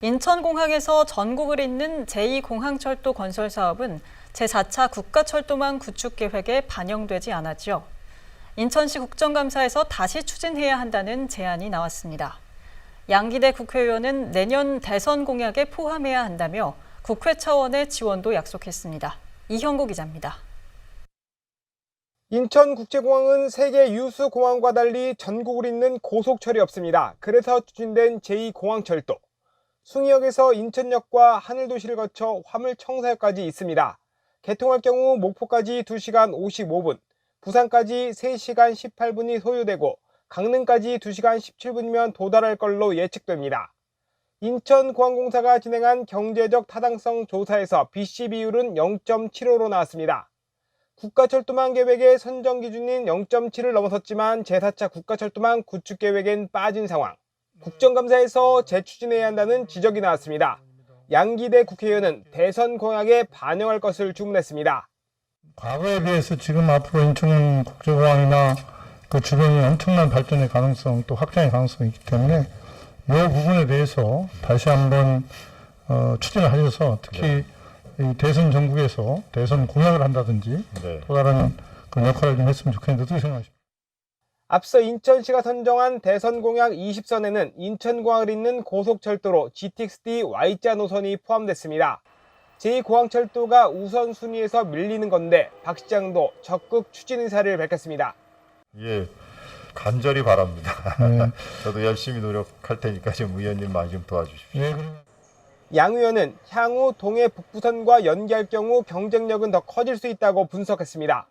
인천공항에서 전국을 잇는 제2공항철도 건설 사업은 제4차 국가철도망 구축 계획에 반영되지 않았죠. 인천시 국정감사에서 다시 추진해야 한다는 제안이 나왔습니다. 양기대 국회의원은 내년 대선 공약에 포함해야 한다며 국회 차원의 지원도 약속했습니다. 이형구 기자입니다. 인천국제공항은 세계 유수 공항과 달리 전국을 잇는 고속 철이 없습니다. 그래서 추진된 제2공항철도. 숭이역에서 인천역과 하늘도시를 거쳐 화물청사역까지 있습니다. 개통할 경우 목포까지 2시간 55분, 부산까지 3시간 18분이 소요되고 강릉까지 2시간 17분이면 도달할 걸로 예측됩니다. 인천공항공사가 진행한 경제적 타당성 조사에서 BC 비율은 0.75로 나왔습니다. 국가철도망 계획의 선정 기준인 0.7을 넘어섰지만 제4차 국가철도망 구축 계획엔 빠진 상황. 국정감사에서 재추진해야 한다는 지적이 나왔습니다. 양기대 국회의원은 대선 공약에 반영할 것을 주문했습니다. 과거에 비해서 지금 앞으로 인천 국제공항이나 그 주변이 엄청난 발전의 가능성 또 확장의 가능성이 있기 때문에 이 부분에 대해서 다시 한번 어, 추진을 하셔서 특히 이 대선 전국에서 대선 공약을 한다든지 네. 또 다른 그런 역할을 좀 했으면 좋겠는데 어떻게 생각하십니까? 앞서 인천시가 선정한 대선 공약 20선에는 인천공항을 잇는 고속철도로 GTX-D Y자 노선이 포함됐습니다. 제2공항철도가 우선순위에서 밀리는 건데 박 시장도 적극 추진 의사를 밝혔습니다. 예, 간절히 바랍니다. 네. 저도 열심히 노력할 테니까 좀 의원님 많이 좀 도와주십시오. 예, 그러면 양 의원은 향후 동해 북부선과 연계할 경우 경쟁력은 더 커질 수 있다고 분석했습니다.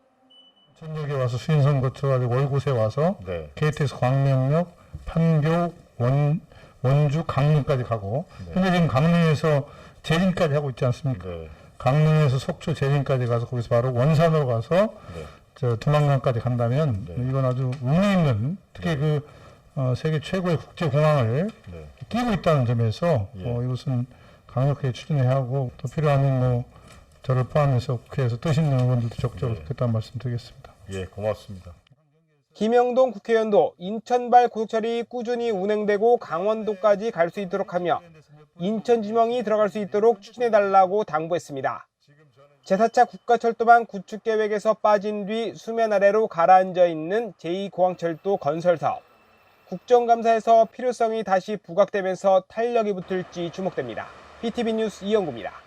천역에 와서 수인선 거쳐가지고 월곶에 와서 네. KTX 광명역, 판교, 원, 원주, 강릉까지 가고 네. 현재 지금 강릉에서 제림까지 하고 있지 않습니까? 네. 강릉에서 속초 제림까지 가서 거기서 바로 원산으로 가서 네. 저 두만강까지 간다면 네. 이건 아주 의미 있는 특히 그 어, 세계 최고의 국제 공항을 네. 끼고 있다는 점에서 예. 어, 이것은 강력하게 추진해야 하고 또 필요하면 뭐 저를 포함해서 국회에서 뜻 있는 의원들도 적극적으로 네. 좋겠다는 말씀 드리겠습니다. 예, 고맙습니다. 김영동 국회의원도 인천발 고속철이 꾸준히 운행되고 강원도까지 갈 수 있도록 하며 인천 지명이 들어갈 수 있도록 추진해달라고 당부했습니다. 제4차 국가철도망 구축 계획에서 빠진 뒤 수면 아래로 가라앉아 있는 제2공항철도 건설 사업. 국정감사에서 필요성이 다시 부각되면서 탄력이 붙을지 주목됩니다. BTV 뉴스 이영구입니다.